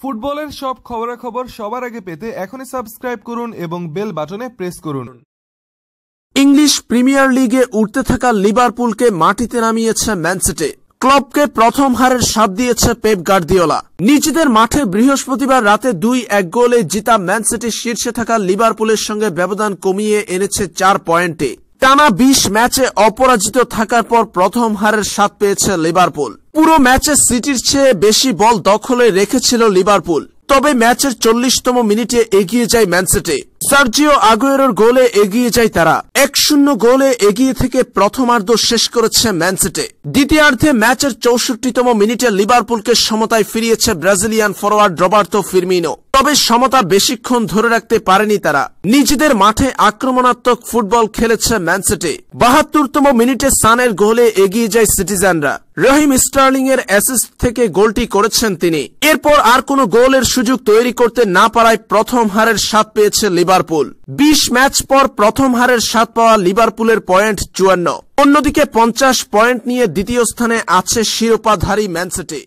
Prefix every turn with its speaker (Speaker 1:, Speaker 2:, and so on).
Speaker 1: ফুটবলের সব খবরাখবর সবার আগে পেতে এখনই সাবস্ক্রাইব করুন এবং বেল বাটনে প্রেস করুন।
Speaker 2: ইংলিশ প্রিমিয়ার লিগে উঠতে থাকা লিভারপুলকে মাটিতে নামিয়েছে ম্যানসিটি ক্লবকে প্রথম হারের স্বাদ দিয়েছে পেপ গার্দিওলা। নিজেদের মাঠে বৃহস্পতিবার রাতে দুই এক গোলে জিতা ম্যানসিটি শীর্ষে থাকা লিভারপুলের সঙ্গে ব্যবধান কমিয়ে এনেছে চার পয়েন্টে। টানা বিশ ম্যাচে অপরাজিত থাকার পর প্রথম হারের স্বাদ পেয়েছে লিভারপুল। পুরো ম্যাচে সিটির চেয়ে বেশি বল দখলে রেখেছিল লিভারপুল। তবে ম্যাচের চল্লিশতম মিনিটে এগিয়ে যায় ম্যানসিটি সার্জিও আগুয়েরোর গোলে এগিয়ে যায় তারা। এক শূন্য গোলে এগিয়ে থেকে প্রথমার্ধ শেষ করেছে ম্যানসিটি দ্বিতীয়ার্ধে ম্যাচের চৌষট্টিতম মিনিটে লিভারপুলকে সমতায় ফিরিয়েছে ব্রাজিলিয়ান ফরোয়ার্ড রবার্তো ফিরমিনো। তবে সমতা বেশিক্ষণ ধরে রাখতে পারেনি তারা। নিজেদের মাঠে আক্রমণাত্মক ফুটবল খেলেছে ম্যানসিটি বাহাত্তরতম মিনিটে সানের গোলে এগিয়ে যায় সিটিজেনরা। রহিম স্টার্লিং এর অ্যাসিস্ট থেকে গোলটি করেছেন তিনি। এরপর আর কোনো গোলের সুযোগ তৈরি করতে না পারায় প্রথম হারের স্বাদ পেয়েছে লিভারপুল। বিশ ম্যাচ পর প্রথম হারের স্বাদ পাওয়া লিভারপুলের পয়েন্ট চুয়ান্ন। অন্যদিকে পঞ্চাশ পয়েন্ট নিয়ে দ্বিতীয় স্থানে আছে শিরোপাধারী ম্যানসিটি